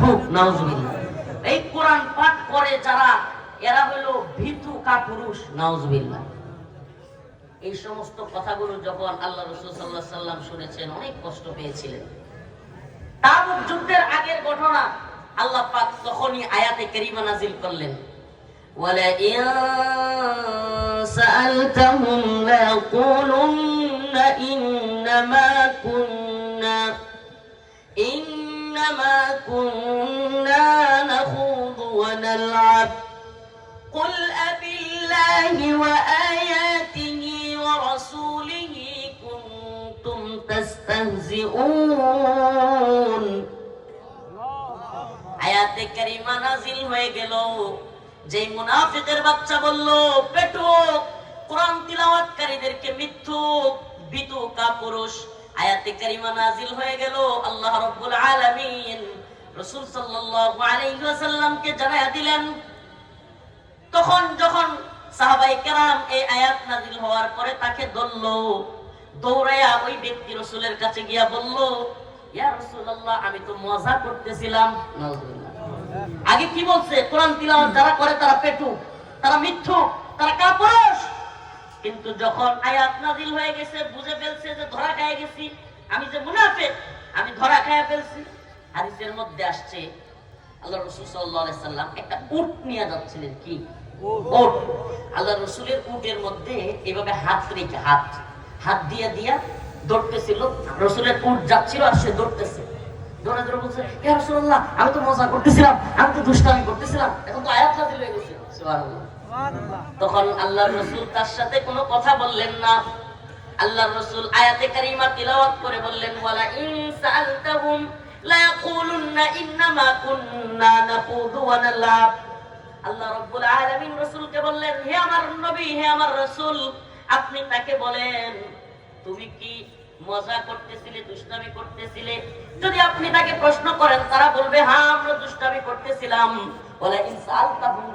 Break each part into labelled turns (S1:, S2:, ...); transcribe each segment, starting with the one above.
S1: খুব নাউজুবিল্লাহ এই কোরআন পাঠ করে যারা এরা হলো ভীতু কাপুরুষ নাউজুবিল্লাহ এই সমস্ত কথাগুলো যখন আল্লাহ রসুল সাল্লাহ সাল্লাম শুনেছেন অনেক কষ্ট পেয়েছিলেন তাবুক যুদ্ধের আগের ঘটনা আল্লাহ পাক তখনই আয়াতে কারিমা নাজিল করলেন ولئن سألتهم ليقولن إنما كنا إنما كنا نخوض ونلعب قل أبالله وآياته ورسوله كنتم تستهزئون আয়াতে কারিমা নাজিল হয়ে গেল যে মুনাফিকের বাচ্চা বলল পেটু কোরআন তিলাওয়াতকারীদেরকে মিথ্যুক বিতু কাপুরুষ আয়াতে কারিমা নাজিল হয়ে গেল। আল্লাহ রাব্বুল আলামিন রাসূল সাল্লাল্লাহু আলাইহি ওয়াসাল্লামকে জানায়া দিলেন তখন যখন সাহাবাই কেরাম এই আয়াত নাজিল হওয়ার পরে তাকে ধরল দৌড়াইয়া ওই ব্যক্তি রসুলের কাছে গিয়া বলল ইয়া রাসূলুল্লাহ আমি তো মজা করতেছিলাম। আগে কি বলছে? কোরআন তিলাওয়াত যারা করে তারা পেটু তারা মিথ্যু তারা কাপুরুষ। কিন্তু যখন আয়াত নাজিল হয়ে গেছে বুঝে ফেলছে আমি যে মুনাফিক আমি ধরা খায় ফেলছি। হাদিসের মধ্যে আসছে আল্লাহ রসুল সাল্লাম একটা উট নিয়ে যাচ্ছিলেন। কি? উট। আল্লাহ রসুলের উটের মধ্যে এভাবে হাত রেখে হাত হাত দিয়া দিয়া দৌড়তেছিল। রসুলের উট যাচ্ছিল আর সে দৌড়তেছে। দৌড়ে দৌড়ে বলছে ইয়া রাসূলুল্লাহ আমি তো মজা করতেছিলাম আমি তো দুষ্টামি করতেছিলাম। এখন তো আয়াত নাজিল হয়ে গেছে। সুবহানাল্লাহ। তখন আল্লাহ রসুল তার সাথে কোনো কথা বললেন না। আল্লাহ রসুল আয়াতে কারিমা তিলাওয়াত করে বললেন, ওয়ালা ইন সাআলতাহুম লা ইয়াকুলুন্না ইন্নামা কুন্না নাখুদু ওয়া নালআব আল্লাহ রাব্বুল আলামিন রাসূলকে বললেন, হে আমার নবী, হে আমার রাসূল, আপনি তাকে বলেন, তুমি কি মজা করতেছিলে, দুষ্টামি করতেছিলে? যদি আপনি তাকে প্রশ্ন করেন, তারা বলবে হ্যাঁ আমরা দুষ্টামি করতেছিলাম। বলে ইনসাল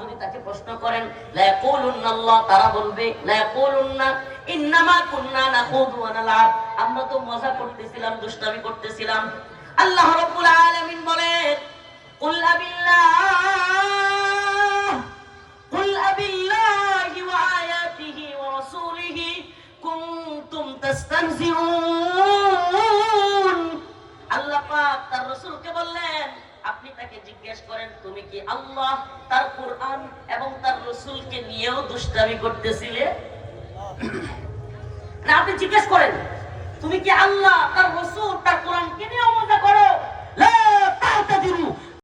S1: যদি তাকে প্রশ্ন করেন, লা ইয়াকুলুন্না আল্লাহ, তারা বলবে, লা ইয়াকুলুন্না আমরা তো মজা করতেছিলাম, দুষ্টামি করতেছিলাম। আল্লাহ আল্লাহ তার রাসূলকে বললেন, আপনি তাকে জিজ্ঞেস করেন, তুমি কি আল্লাহ তার কোরআন এবং তার রসুলকে নিয়েও দুষ্টামি করতেছিলে? আপনি জিজ্ঞেস করেন। তুমি কি আল্লাহ তার রসুল তার কোরআনকে নিয়ে অমজা করো?